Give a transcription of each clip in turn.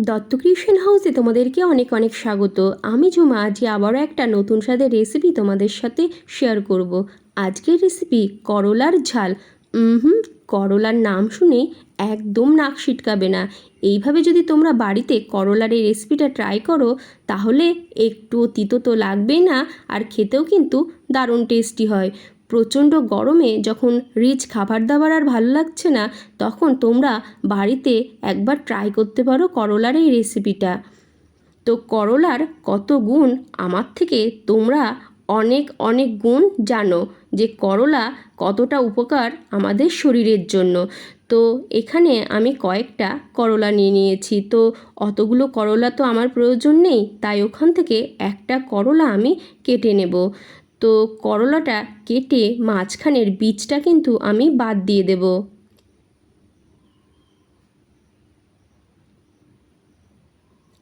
Dutta creation হাউসে তোমাদেরকে অনেক অনেক স্বাগত। আমি ঝুমা আজকে আবারও একটা নতুন স্বাদের রেসিপি তোমাদের সাথে শেয়ার করব। আজকের রেসিপি করলার ঝাল। হুম, করলার নাম শুনে একদম নাক সিটকাবে না। এইভাবে যদি তোমরা বাড়িতে করলার এই রেসিপিটা ট্রাই করো, তাহলে একটু তিতো তো লাগবেই না, আর খেতেও কিন্তু দারুণ টেস্টি হয়। প্রচণ্ড গরমে যখন রিচ খাবার দাবার আর ভালো লাগছে না, তখন তোমরা বাড়িতে একবার ট্রাই করতে পারো করলার এই রেসিপিটা তো করলার কত গুণ আমার থেকে তোমরা অনেক অনেক গুণ জানো যে করলা কতটা উপকার আমাদের শরীরের জন্য। তো এখানে আমি কয়েকটা করলা নিয়ে নিয়েছি। তো অতগুলো করলা তো আমার প্রয়োজন নেই, তাই ওখান থেকে একটা করলা আমি কেটে নেব। তো করলাটা কেটে মাঝখানের বীজটা কিন্তু আমি বাদ দিয়ে দেব।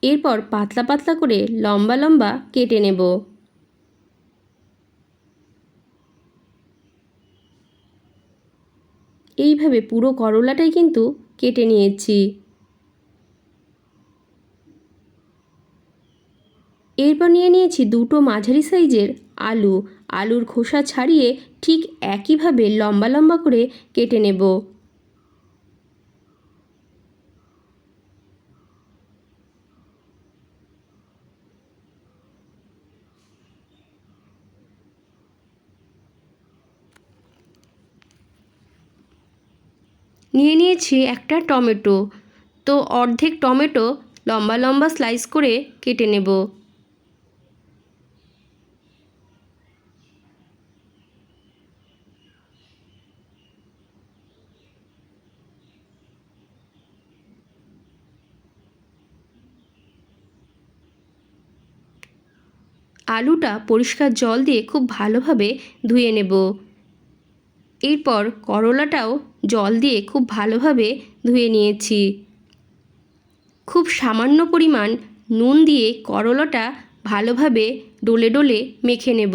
এরপর পাতলা পাতলা করে লম্বা লম্বা কেটে নেব। এইভাবে পুরো করলাটাই কিন্তু কেটে নিয়েছি। এরপর নিয়ে নিয়েছি দুটো মাঝারি সাইজের আলু, আলুর খোসা ছাড়িয়ে ঠিক একইভাবে লম্বা লম্বা করে কেটে নেব। নিয়ে নিয়েছি একটা টমেটো। তো অর্ধেক টমেটো লম্বা লম্বা স্লাইস করে কেটে নেব। আলুটা পরিষ্কার জল দিয়ে খুব ভালোভাবে ধুয়ে নেব। এরপর করলাটাও জল দিয়ে খুব ভালোভাবে ধুয়ে নিয়েছি। খুব সামান্য পরিমাণ নুন দিয়ে করলাটা ভালোভাবে ডলে ডলে মেখে নেব।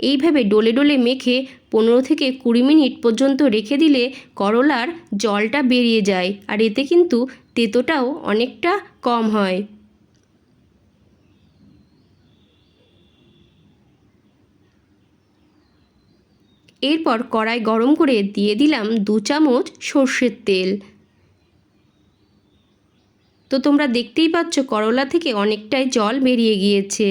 এইভাবে ডলে ডলে মেখে পনেরো থেকে কুড়ি মিনিট পর্যন্ত রেখে দিলে করলার জলটা বেরিয়ে যায় আর এতে কিন্তু তেতোটাও অনেকটা কম হয়। এরপর কড়াই গরম করে দিয়ে দিলাম দু চামচ সর্ষের তেল। তো তোমরা দেখতেই পাচ্ছ করলা থেকে অনেকটাই জল বেরিয়ে গিয়েছে।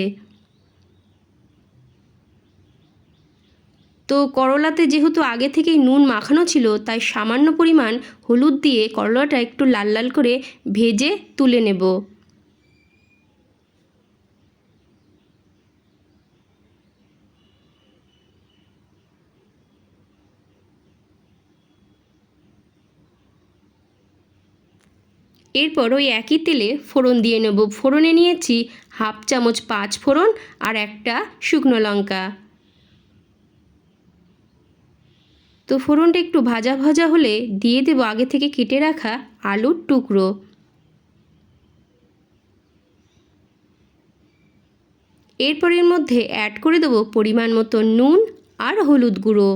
তো করলাতে যেহেতু আগে থেকেই নুন মাখানো ছিল, তাই সামান্য পরিমাণ হলুদ দিয়ে করলাটা একটু লাল লাল করে ভেজে তুলে নেব। এরপর ওই একই তেলে ফোড়ন দিয়ে নেব। ফোড়নে নিয়েছি হাফ চামচ পাঁচ ফোড়ন আর একটা শুকনো লঙ্কা। তো ফোড়নটা একটু ভাজা ভাজা হলে দিয়ে দেব আগে থেকে কেটে রাখা আলুর টুকরো। এরপর এর মধ্যে অ্যাড করে দেবো পরিমাণ মতো নুন আর হলুদ গুঁড়ো।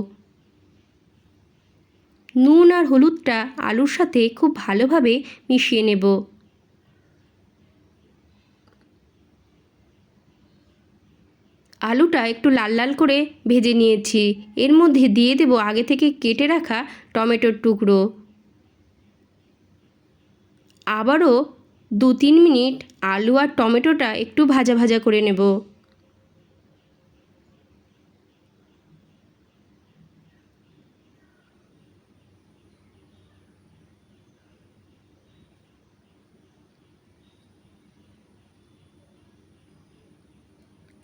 নুন আর হলুদটা আলুর সাথে খুব ভালোভাবে মিশিয়ে নেব। আলুটা একটু লাল লাল করে ভেজে নিয়েছি। এর মধ্যে দিয়ে দেব আগে থেকে কেটে রাখা টমেটোর টুকরো। আবারও দু তিন মিনিট আলু আর টমেটোটা একটু ভাজা ভাজা করে নেব।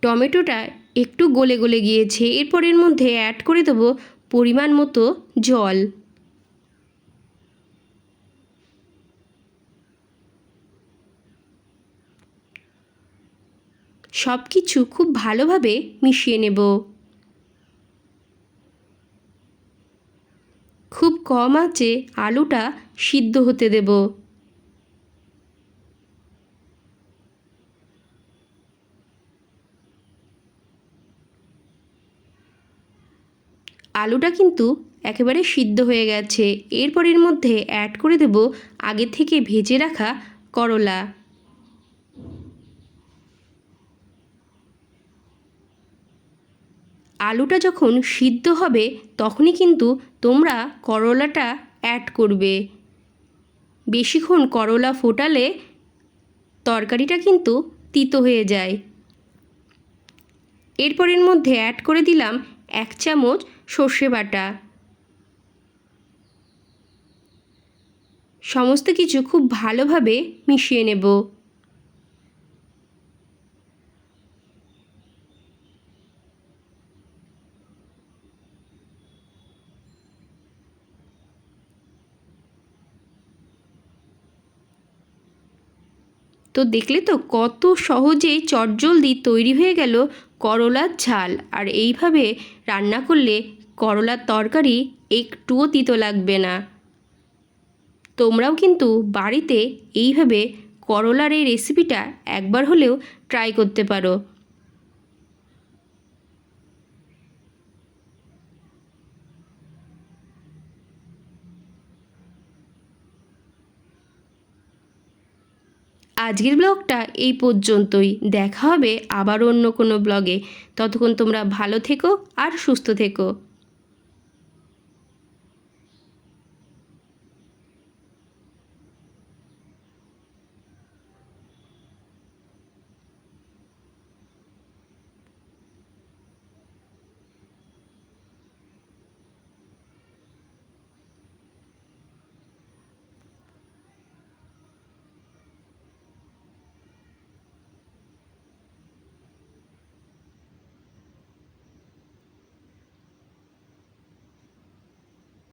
টমেটোটা একটু গলে গলে গিয়েছে। এরপর এর মধ্যে অ্যাড করে দেবো পরিমাণ মতো জল। সব কিছু খুব ভালোভাবে মিশিয়ে নেব। খুব কম আঁচে আলুটা সিদ্ধ হতে দেবো। আলুটা কিন্তু একেবারে সিদ্ধ হয়ে গেছে। এরপর এর মধ্যে অ্যাড করে দেব আগে থেকে ভেজে রাখা করলা। আলুটা যখন সিদ্ধ হবে, তখনই কিন্তু তোমরা করলাটা অ্যাড করবে। বেশিক্ষণ করলা ফোটালে তরকারিটা কিন্তু তিতো হয়ে যায়। এরপরের মধ্যে অ্যাড করে দিলাম এক চামচ সর্ষে বাটা। সমস্ত কিছু খুব ভালোভাবে মিশিয়ে নেব। তো দেখলে তো কত সহজেই চটজলদি তৈরি হয়ে গেল করলার ঝাল। আর এইভাবে রান্না করলে করলার তরকারি একটুও তিতো লাগবে না। তোমরাও কিন্তু বাড়িতে এইভাবে করলার এই রেসিপিটা একবার হলেও ট্রাই করতে পারো। আজকের ব্লগটা এই পর্যন্তই। দেখা হবে আবার অন্য কোনো ব্লগে। ততক্ষণ তোমরা ভালো থেকো আর সুস্থ থেকো।